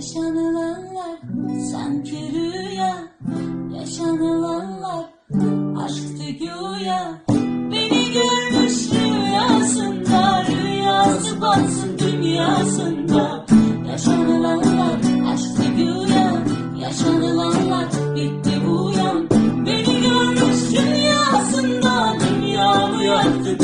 Yaşanılanlar sanki rüya. Yaşanılanlar aşktı güya Beni görmüş rüyasında Rüyası batsın dünyasında. Yaşanılanlar aşktı güya Yaşanılanlar bitti bu yan Beni görmüş rüyasında Dünya bu yaktı